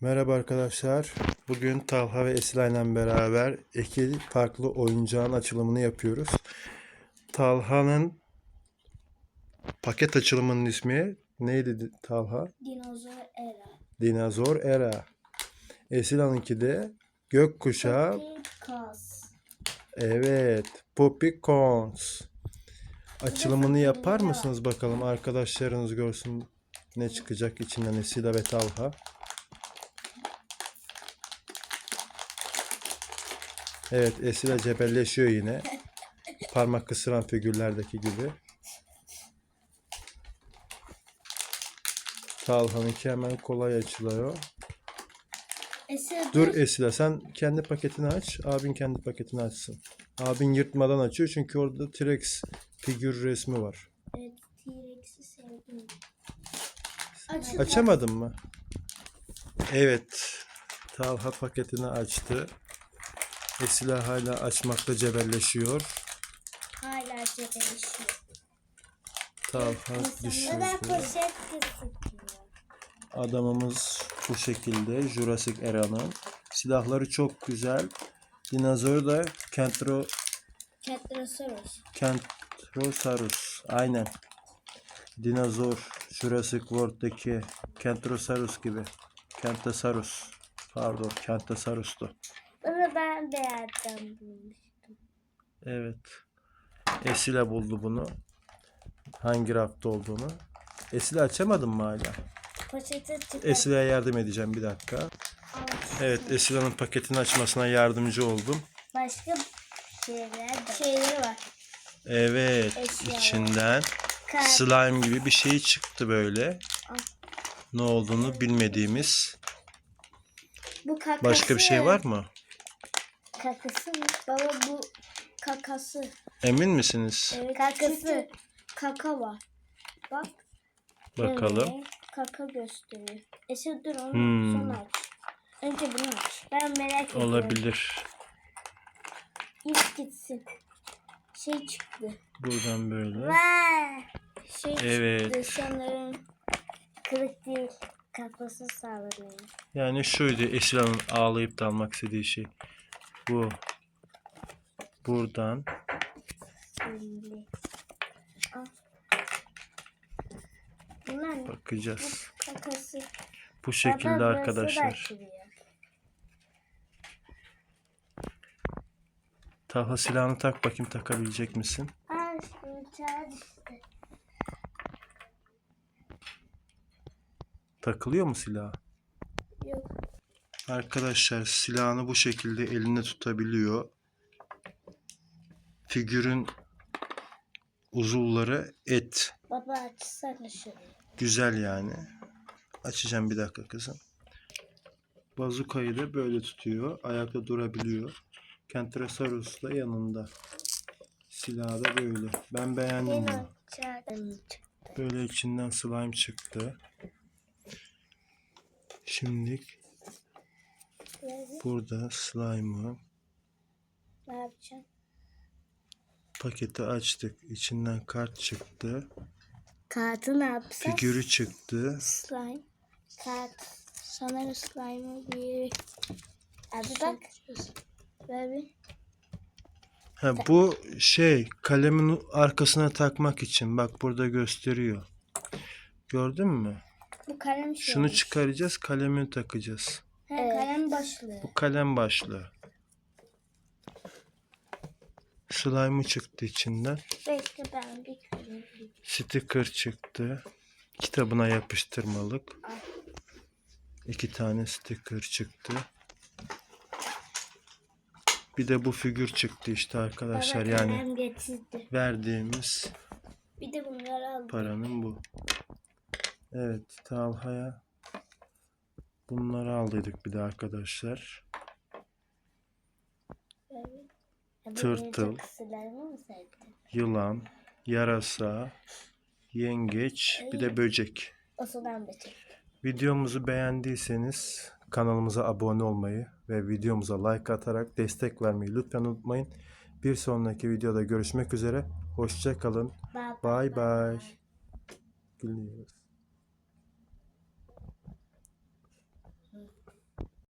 Merhaba arkadaşlar. Bugün Talha ve Esila ile beraber iki farklı oyuncağın açılımını yapıyoruz. Talha'nın paket açılımının ismi neydi Talha? Dinozor Era. Dinozor Era. Esila'nınki de gökkuşağı. Kas. Evet. Poppy Corns. Açılımını yapar mısınız bakalım arkadaşlarınız görsün ne çıkacak içinden Esila ve Talha. Evet Esila cebelleşiyor yine. Parmak kısıran figürlerdeki gibi. Talha'nınki hemen kolay açılıyor. Esra Dur Esila sen kendi paketini aç. Abin kendi paketini açsın. Abin yırtmadan açıyor çünkü orada T-Rex figür resmi var. Evet, T-Rex'i sevdim. Açıl. Açamadın mı? Evet. Talha paketini açtı. Esila hala açmakta cebelleşiyor. Hala cebelleşiyor. Talha Neden düşürdü. Adamımız bu şekilde. Jurassic Era'nın. Silahları çok güzel. Dinozor da Kentro, Ketrosaurus. Kentrosaurus. Aynen. Dinozor. Jurassic World'daki Kentrosaurus gibi. Kentosaurus. Pardon, Kentosaurus'tu. Ben beğendim. bulmuştum. Evet. Esile buldu bunu. Hangi rafta olduğunu. Esile açamadın mı hala? Poşeti çıkar. Esile'ye yardım edeceğim bir dakika. Evet Esile'nin paketini açmasına yardımcı oldum. Başka şeyler de. Şeyleri var. Evet Eşyalar. içinden Kart. slime gibi bir şey çıktı böyle. Al. Ne olduğunu bilmediğimiz. Bu kakası. Başka bir şey var mı? Kakası mı? Baba bu kakası. Emin misiniz? Evet, kakası. Kaka var. Bak. Bakalım. Evet, kaka gösteriyor. Esir dur onu Hmm. sonra aç. Önce bunu aç. Ben merak ediyorum. Olabilir. İlk gitsin. Şey çıktı. Buradan böyle. Vay. Şey Evet. çıktı sanırım. Kırık değil. Kafası sallanıyor. Yani şuydu Esile'nin ağlayıp da almak istediği şey. Bu. Buradan bakacağız. Bu şekilde arkadaşlar. Talha silahını tak bakayım takabilecek misin? Takılıyor mu silah? Arkadaşlar silahını bu şekilde elinde tutabiliyor. Figürün uzuvları et. Baba açsana şurayı. Güzel yani. Açacağım bir dakika kızım. Bazukayı da böyle tutuyor. Ayakta durabiliyor. Kentrosaurus da yanında. Silahı da böyle. Ben beğendim bunu. Böyle içinden slime çıktı. Şimdi burada slime'ı Ne yapacağım? paketi açtık. İçinden kart çıktı. Kartı ne yapacağız? Figürü çıktı. Slime. Kart. Sanırım slime'ı bir... Abi bak. Ver bir. Ha, bu şey kalemin arkasına takmak için. Bak burada gösteriyor. Gördün mü? Bu kalem şey. Şunu çıkaracağız, kalemi takacağız. He, kalem başlığı. Bu kalem başlığı. Slime'ı çıktı içinden. Bekle ben bir kalem. Sticker çıktı. Kitabına yapıştırmalık. İki tane sticker çıktı. Bir de bu figür çıktı işte arkadaşlar. Baba Yani getirdi. verdiğimiz Bir de bunları aldım. paranın bu. Evet Talha'ya bunları aldıydık bir de arkadaşlar. Bu Tırtıl. Yılan, yarasa, yengeç, bir de böcek. O sudan böcek. Videomuzu beğendiyseniz kanalımıza abone olmayı ve videomuza like atarak destek vermeyi lütfen unutmayın. Bir sonraki videoda görüşmek üzere. Hoşça kalın. Bye Bye bye. Gülüyoruz.